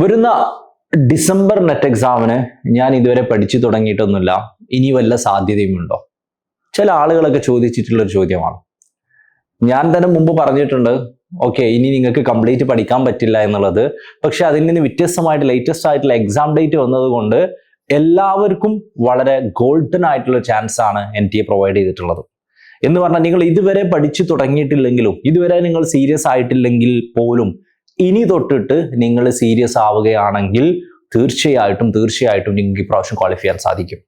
വരുന്ന December net എക്സാമിന് ഞാൻ ഇതുവരെ പഠിച്ചു തുടങ്ങിയിട്ടൊന്നുമില്ല. ഇനി വല്ല സാധ്യതയുമുണ്ടോ? ചില ആളുകളൊക്കെ ചോദിച്ചിട്ടുള്ള ഒരു ചോദ്യമാണ്. ഞാൻ തന്നെ മുമ്പ് പറഞ്ഞിട്ടുണ്ട് ഓക്കെ ഇനി നിങ്ങൾക്ക് കംപ്ലീറ്റ് പഠിക്കാൻ പറ്റില്ല എന്നുള്ളത്. പക്ഷെ അതിൽ നിന്ന് വ്യത്യസ്തമായിട്ട് ലേറ്റസ്റ്റ് ആയിട്ടുള്ള എക്സാം ഡേറ്റ് വന്നതുകൊണ്ട് എല്ലാവർക്കും വളരെ ഗോൾഡൻ ആയിട്ടുള്ള ചാൻസ് ആണ് എൻ ടി എ പ്രൊവൈഡ് ചെയ്തിട്ടുള്ളത്. എന്ന് പറഞ്ഞാൽ നിങ്ങൾ ഇതുവരെ പഠിച്ചു തുടങ്ങിയിട്ടില്ലെങ്കിലും ഇതുവരെ നിങ്ങൾ സീരിയസ് ആയിട്ടില്ലെങ്കിൽ പോലും ഇനി തൊട്ടിട്ട് നിങ്ങൾ സീരിയസ് ആവുകയാണെങ്കിൽ തീർച്ചയായിട്ടും തീർച്ചയായിട്ടും നിങ്ങൾക്ക് ഇപ്രാവശ്യം ക്വാളിഫൈ ചെയ്യാൻ സാധിക്കും.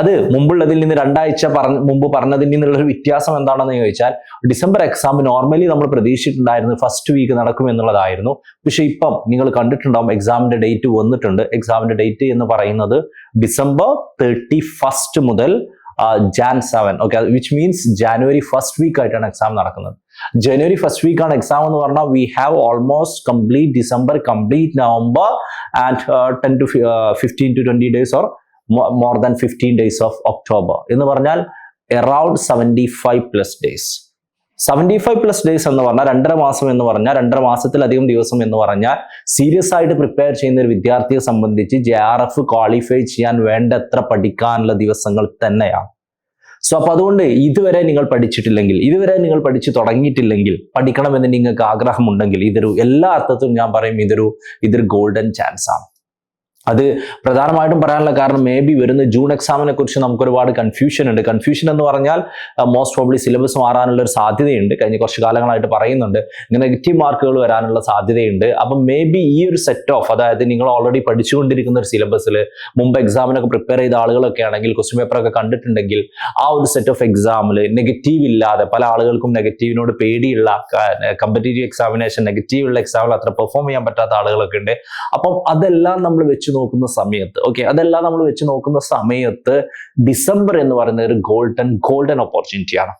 അത് മുമ്പുള്ളതിൽ നിന്ന് രണ്ടാഴ്ച പറഞ്ഞ മുമ്പ് പറഞ്ഞതിൽ നിന്നുള്ള ഒരു വ്യത്യാസം എന്താണെന്ന് ചോദിച്ചാൽ ഡിസംബർ എക്സാം നോർമലി നമ്മൾ പ്രതീക്ഷിച്ചിട്ടുണ്ടായിരുന്നു ഫസ്റ്റ് വീക്ക് നടക്കും എന്നുള്ളതായിരുന്നു. പക്ഷെ ഇപ്പം നിങ്ങൾ കണ്ടിട്ടുണ്ടാവും എക്സാമിന്റെ ഡേറ്റ് വന്നിട്ടുണ്ട്. എക്സാമിന്റെ ഡേറ്റ് എന്ന് പറയുന്നത് ഡിസംബർ തേർട്ടി ഫസ്റ്റ് മുതൽ Jan seven okay which means January first week ആയിട്ടാണ് എക്സാം നടക്കുന്നത്. ജനുവരി ഫസ്റ്റ് വീക്ക് ആണ് എക്സാം എന്ന് പറഞ്ഞാൽ we have almost complete December complete November and ten to fifteen to twenty days or more than fifteen days of October എന്ന് പറഞ്ഞാൽ around seventy five plus days seventy five plus days എന്ന് പറഞ്ഞാൽ രണ്ടര മാസം എന്ന് പറഞ്ഞാൽ രണ്ടര മാസത്തിലധികം ദിവസം എന്ന് പറഞ്ഞാൽ സീരിയസ് ആയിട്ട് പ്രിപ്പയർ ചെയ്യുന്ന ഒരു വിദ്യാർത്ഥിയെ സംബന്ധിച്ച് ജെ ആർ എഫ് ക്വാളിഫൈ ചെയ്യാൻ വേണ്ടത്ര പഠിക്കാനുള്ള ദിവസങ്ങൾ തന്നെയാണ്. സോ അപ്പൊ അതുകൊണ്ട് ഇതുവരെ നിങ്ങൾ പഠിച്ചിട്ടില്ലെങ്കിൽ ഇതുവരെ നിങ്ങൾ പഠിച്ചു തുടങ്ങിയിട്ടില്ലെങ്കിൽ പഠിക്കണമെന്ന് നിങ്ങൾക്ക് ആഗ്രഹമുണ്ടെങ്കിൽ ഇതൊരു എല്ലാ അർത്ഥത്തും ഞാൻ പറയും ഇതൊരു ഇതൊരു ഗോൾഡൻ ചാൻസ് ആണ്. അത് പ്രധാനമായിട്ടും പറയാനുള്ള കാരണം മേ ബി വരുന്ന ജൂൺ എക്സാമിനെ കുറിച്ച് നമുക്ക് ഒരുപാട് കൺഫ്യൂഷൻ ഉണ്ട്. കൺഫ്യൂഷൻ എന്ന് പറഞ്ഞാൽ മോസ്റ്റ് പ്രോബ്ലി സിലബസ് മാറാനുള്ള ഒരു സാധ്യതയുണ്ട്. കഴിഞ്ഞ കുറച്ച് കാലങ്ങളായിട്ട് പറയുന്നുണ്ട്. നെഗറ്റീവ് മാർക്കുകൾ വരാനുള്ള സാധ്യതയുണ്ട്. അപ്പം മേ ബി ഈ ഒരു സെറ്റ് ഓഫ് അതായത് നിങ്ങൾ ഓൾറെഡി പഠിച്ചുകൊണ്ടിരിക്കുന്ന ഒരു സിലബസിൽ മുമ്പ് എക്സാമിനൊക്കെ പ്രിപ്പയർ ചെയ്ത ആളുകളൊക്കെ ആണെങ്കിൽ ക്വസ്റ്റ്യൻ പേപ്പറൊക്കെ കണ്ടിട്ടുണ്ടെങ്കിൽ ആ ഒരു സെറ്റ് ഓഫ് എക്സാമിൽ നെഗറ്റീവ് ഇല്ലാതെ പല ആളുകൾക്കും നെഗറ്റീവിനോട് പേടിയുള്ള കമ്പറ്റേറ്റീവ് എക്സാമിനേഷൻ നെഗറ്റീവ് ഉള്ള എക്സാമിൽ അത്ര പെർഫോം ചെയ്യാൻ പറ്റാത്ത ആളുകളൊക്കെ ഉണ്ട്. അപ്പം അതെല്ലാം നമ്മൾ വെച്ച് നോക്കുന്ന സമയത്ത് ഓക്കെ അതെല്ലാം നമ്മൾ വെച്ച് നോക്കുന്ന സമയത്ത് ഡിസംബർ എന്ന് പറയുന്ന ഒരു ഗോൾഡൻ ഗോൾഡൻ ഓപ്പർച്യൂണിറ്റിയാണ്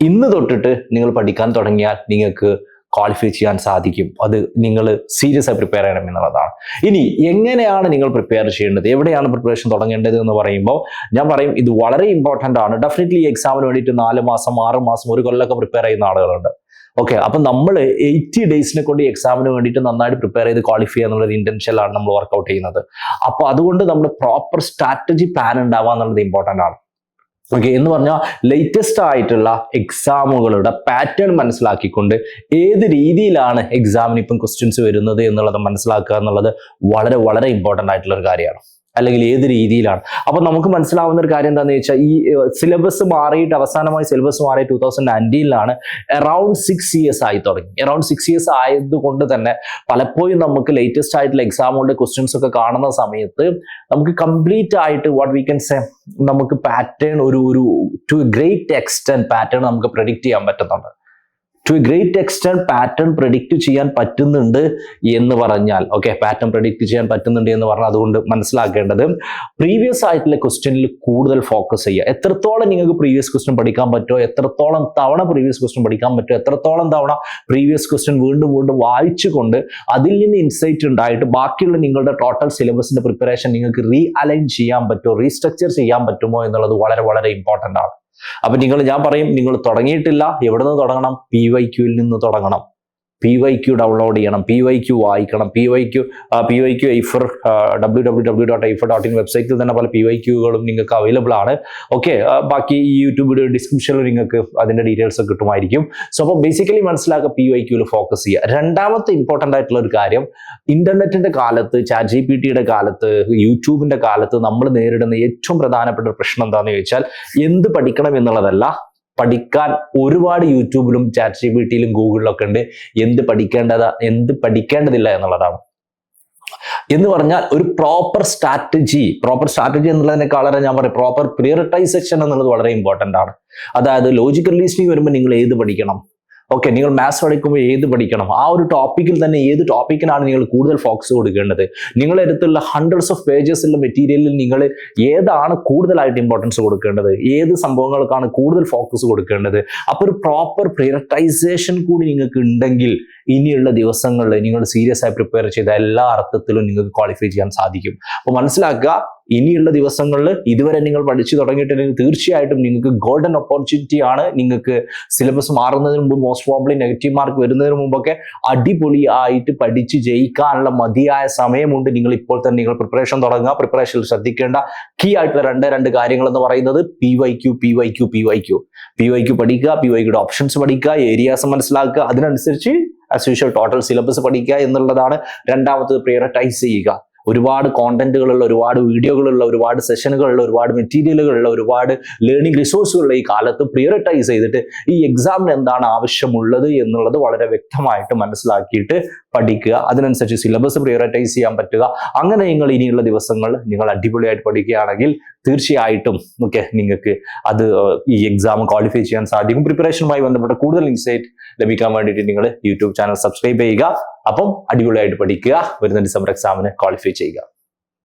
ഇന്ന് തൊട്ടിട്ട് നിങ്ങൾ പഠിക്കാൻ തുടങ്ങിയാൽ നിങ്ങൾക്ക് ക്വാളിഫൈ ചെയ്യാൻ സാധിക്കും. അത് നിങ്ങൾ സീരിയസ് ആയി പ്രിപ്പയർ ചെയ്യണം എന്നുള്ളതാണ്. ഇനി എങ്ങനെയാണ് നിങ്ങൾ പ്രിപ്പയർ ചെയ്യേണ്ടത്? എവിടെയാണ് പ്രിപ്പറേഷൻ തുടങ്ങേണ്ടത് എന്ന് പറയുമ്പോൾ ഞാൻ പറയും ഇത് വളരെ ഇമ്പോർട്ടന്റ് ആണ്. ഡെഫിനറ്റ്ലി എക്സാമിന് വേണ്ടിയിട്ട് നാല് മാസം ആറ് മാസം ഒരു കൊല്ലമൊക്കെ പ്രിപ്പയർ ചെയ്യുന്ന ആളുകളുണ്ട്. ഓക്കെ അപ്പം നമ്മൾ എയ്റ്റി ഡേയ്സിനെ കൊണ്ട് ഈ എക്സാമിന് വേണ്ടിയിട്ട് നന്നായിട്ട് പ്രിപ്പയർ ചെയ്ത് ക്വാളിഫൈ ചെയ്യാന്നുള്ള ഇന്റൻഷനിലാണ് നമ്മൾ വർക്കൗട്ട് ചെയ്യുന്നത്. അപ്പോൾ അതുകൊണ്ട് നമ്മൾ പ്രോപ്പർ സ്ട്രാറ്റജി പ്ലാൻ ഉണ്ടാവുക എന്നുള്ളത് ഇമ്പോർട്ടന്റ് ആണ്. ഓക്കെ എന്ന് പറഞ്ഞാൽ ലേറ്റസ്റ്റ് ആയിട്ടുള്ള എക്സാമുകളുടെ പാറ്റേൺ മനസ്സിലാക്കിക്കൊണ്ട് ഏത് രീതിയിലാണ് എക്സാമിന് ഇപ്പം ക്വസ്റ്റ്യൻസ് വരുന്നത് എന്നുള്ളത് മനസ്സിലാക്കുക എന്നുള്ളത് വളരെ വളരെ ഇമ്പോർട്ടന്റ് ആയിട്ടുള്ള ഒരു കാര്യമാണ്. അല്ലെങ്കിൽ ഏത് രീതിയിലാണ്? അപ്പൊ നമുക്ക് മനസ്സിലാവുന്ന ഒരു കാര്യം എന്താണെന്ന് വെച്ചാൽ ഈ സിലബസ് മാറിയിട്ട് അവസാനമായി സിലബസ് മാറി ടൂ തൗസൻഡ് നയന്റീനിലാണ് അറൌണ്ട് സിക്സ് ഇയേഴ്സ് ആയി തുടങ്ങി. അറൌണ്ട് സിക്സ് ഇയേഴ്സ് ആയതുകൊണ്ട് തന്നെ പലപ്പോഴും നമുക്ക് ലേറ്റസ്റ്റ് ആയിട്ടുള്ള എക്സാമുകളുടെ ക്വസ്റ്റ്യൻസ് ഒക്കെ കാണുന്ന സമയത്ത് നമുക്ക് കംപ്ലീറ്റ് ആയിട്ട് വാട്ട് വി കൻ സേ നമുക്ക് പാറ്റേൺ ഒരു ഒരു ടു ഗ്രേറ്റ് എക്സ്റ്റെന്റ് പാറ്റേൺ നമുക്ക് പ്രഡിക്റ്റ് ചെയ്യാൻ പറ്റുന്നുണ്ട്. To a great extent pattern predict ചെയ്യാൻ പറ്റുന്നുണ്ട് എന്ന് പറഞ്ഞാൽ ഓക്കെ പാറ്റേൺ പ്രഡിക്റ്റ് ചെയ്യാൻ പറ്റുന്നുണ്ട് എന്ന് പറഞ്ഞാൽ അതുകൊണ്ട് മനസ്സിലാക്കേണ്ടത് പ്രീവിയസ് ആയിട്ടുള്ള ക്വസ്റ്റ്യനിൽ കൂടുതൽ ഫോക്കസ് ചെയ്യുക. എത്രത്തോളം നിങ്ങൾക്ക് പ്രീവിയസ് ക്വസ്റ്റ്യൻ പഠിക്കാൻ പറ്റുമോ എത്രത്തോളം തവണ പ്രീവിയസ് ക്വസ്റ്റ്യൻ പഠിക്കാൻ പറ്റുമോ എത്രത്തോളം തവണ പ്രീവിയസ് ക്വസ്റ്റ്യൻ വീണ്ടും വീണ്ടും വായിച്ചുകൊണ്ട് അതിൽ നിന്ന് ഇൻസൈറ്റ് ഉണ്ടായിട്ട് ബാക്കിയുള്ള നിങ്ങളുടെ ടോട്ടൽ സിലബസിന്റെ പ്രിപ്പറേഷൻ നിങ്ങൾക്ക് റീ അലൈൻ ചെയ്യാൻ പറ്റുമോ റീസ്ട്രക്ചർ ചെയ്യാൻ പറ്റുമോ എന്നുള്ളത് വളരെ വളരെ ഇമ്പോർട്ടന്റ് ആണ്. അപ്പൊ നിങ്ങൾ ഞാൻ പറയും നിങ്ങൾ തുടങ്ങിയിട്ടില്ല. എവിടെ നിന്ന് തുടങ്ങണം പി വൈ ക്യൂവിൽ നിന്ന് തുടങ്ങണം. പി വൈ ക്യു ഡൗൺലോഡ് ചെയ്യണം. പി വൈ ക്യു വായിക്കണം. P Y Q P Y Q ഐഫർ W W W dot ഐഫർ ഡോട്ട് ഇൻ വെബ്സൈറ്റിൽ തന്നെ പല പി വൈ ക്യൂകളും നിങ്ങൾക്ക് അവൈലബിൾ ആണ്. ഓക്കെ ബാക്കി ഈ യൂട്യൂബിൽ ഡിസ്ക്രിപ്ഷനിൽ നിങ്ങൾക്ക് അതിന്റെ ഡീറ്റെയിൽസ് കിട്ടുമായിരിക്കും. സോ അപ്പോൾ ബേസിക്കലി മനസ്സിലാക്കുക പി വൈ ക്യൂവിൽ ഫോക്കസ് ചെയ്യുക. രണ്ടാമത്തെ ഇമ്പോർട്ടന്റ് ആയിട്ടുള്ള ഒരു കാര്യം ഇന്റർനെറ്റിന്റെ കാലത്ത് ചാറ്റ് ജി പി ടിയുടെ കാലത്ത് യൂട്യൂബിന്റെ കാലത്ത് നമ്മൾ നേരിടുന്ന ഏറ്റവും പ്രധാനപ്പെട്ട പ്രശ്നം എന്താണെന്ന് ചോദിച്ചാൽ എന്ത് പഠിക്കണം എന്നുള്ളതല്ല പഠിക്കാൻ ഒരുപാട് യൂട്യൂബിലും ചാറ്റ് ജി പി ടിയിലും ഗൂഗിളിലൊക്കെ ഉണ്ട്. എന്ത് പഠിക്കേണ്ടത് എന്ത് പഠിക്കേണ്ടതില്ല എന്നുള്ളതാണ്. എന്ന് പറഞ്ഞാൽ ഒരു പ്രോപ്പർ സ്ട്രാറ്റജി പ്രോപ്പർ സ്ട്രാറ്റജി എന്നുള്ളതിനേക്കാളെ ഞാൻ പറയും പ്രോപ്പർ പ്രിയറിറ്റൈസേഷൻ എന്നുള്ളത് വളരെ ഇമ്പോർട്ടന്റ് ആണ്. അതായത് ലോജിക്കൽ റീസണിങ് വരുമ്പോൾ നിങ്ങൾ ഏത് പഠിക്കണം? ഓക്കെ നിങ്ങൾ മാത്സ് പഠിക്കുമ്പോൾ ഏത് പഠിക്കണം? ആ ഒരു ടോപ്പിക്കിൽ തന്നെ ഏത് ടോപ്പിക്കിനാണ് നിങ്ങൾ കൂടുതൽ ഫോക്കസ് കൊടുക്കേണ്ടത്? നിങ്ങളുടെ അടുത്തുള്ള ഹൺഡ്രഡ്സ് ഓഫ് പേജസ് ഉള്ള മെറ്റീരിയലിൽ നിങ്ങൾ ഏതാണ് കൂടുതലായിട്ട് ഇമ്പോർട്ടൻസ് കൊടുക്കേണ്ടത്? ഏത് സംഭവങ്ങൾക്കാണ് കൂടുതൽ ഫോക്കസ് കൊടുക്കേണ്ടത്? അപ്പോൾ ഒരു പ്രോപ്പർ പ്രയോറിറ്റൈസേഷൻ കൂടി നിങ്ങൾക്ക് ഉണ്ടെങ്കിൽ ഇനിയുള്ള ദിവസങ്ങളിൽ നിങ്ങൾ സീരിയസ് ആയി പ്രിപ്പയർ ചെയ്ത എല്ലാ അർത്ഥത്തിലും നിങ്ങൾക്ക് ക്വാളിഫൈ ചെയ്യാൻ സാധിക്കും. അപ്പോൾ മനസ്സിലാക്കുക ഇനിയുള്ള ദിവസങ്ങളിൽ ഇതുവരെ നിങ്ങൾ പഠിച്ചു തുടങ്ങിയിട്ടുണ്ടെങ്കിൽ തീർച്ചയായിട്ടും നിങ്ങൾക്ക് ഗോൾഡൻ ഓപ്പർച്യൂണിറ്റി ആണ്. നിങ്ങൾക്ക് സിലബസ് മാറുന്നതിന് മുമ്പ് മോസ്റ്റ് പ്രോബ്ലി നെഗറ്റീവ് മാർക്ക് വരുന്നതിന് മുമ്പൊക്കെ അടിപൊളി ആയിട്ട് പഠിച്ച് ജയിക്കാനുള്ള മതിയായ സമയമുണ്ട്. നിങ്ങൾ ഇപ്പോൾ തന്നെ നിങ്ങൾ പ്രിപ്പറേഷൻ തുടങ്ങുക. പ്രിപ്പറേഷനിൽ ശ്രദ്ധിക്കേണ്ട കീ ആയിട്ടുള്ള രണ്ട് രണ്ട് കാര്യങ്ങൾ എന്ന് പറയുന്നത് P Y Q P Y Q P Y Q P Y Q പഠിക്കുക പി വൈ ക്യുടെ ഓപ്ഷൻസ് പഠിക്കുക ഏരിയാസ് മനസ്സിലാക്കുക. അതിനനുസരിച്ച് ആസ് യൂഷ്വൽ ടോട്ടൽ സിലബസ് പഠിക്കുക എന്നുള്ളതാണ്. രണ്ടാമത്തത് പ്രിയോറിറ്റൈസ് ചെയ്യുക. ഒരുപാട് കോണ്ടന്റുകളുള്ള ഒരുപാട് വീഡിയോകളുള്ള ഒരുപാട് സെഷനുകളുള്ള ഒരുപാട് മെറ്റീരിയലുകളുള്ള ഒരുപാട് ലേണിംഗ് റിസോഴ്സുകളുള്ള ഈ കാലത്ത് പ്രിയറിറ്റൈസ് ചെയ്തിട്ട് ഈ എക്സാമിന് എന്താണ് ആവശ്യമുള്ളത് എന്നുള്ളത് വളരെ വ്യക്തമായിട്ട് മനസ്സിലാക്കിയിട്ട് പഠിക്കുക. അതിനനുസരിച്ച് സിലബസ് പ്രിയറിറ്റൈസ് ചെയ്യാൻ പറ്റുക. അങ്ങനെ നിങ്ങൾ ഇനിയുള്ള ദിവസങ്ങൾ നിങ്ങൾ അടിപൊളിയായിട്ട് പഠിക്കുകയാണെങ്കിൽ തീർച്ചയായിട്ടും ഓക്കെ നിങ്ങൾക്ക് അത് ഈ എക്സാം ക്വാളിഫൈ ചെയ്യാൻ സാധിക്കും. പ്രിപ്പറേഷനുമായി ബന്ധപ്പെട്ട കൂടുതൽ ഇൻസൈറ്റ് ലഭിക്കാൻ വേണ്ടിയിട്ട് നിങ്ങൾ യൂട്യൂബ് ചാനൽ സബ്സ്ക്രൈബ് ചെയ്യുക. അപ്പം അടിപൊളിയായിട്ട് പഠിക്കുക. വരുന്ന ഡിസംബർ എക്സാമിന് ക്വാളിഫൈ ചെയ്യുക.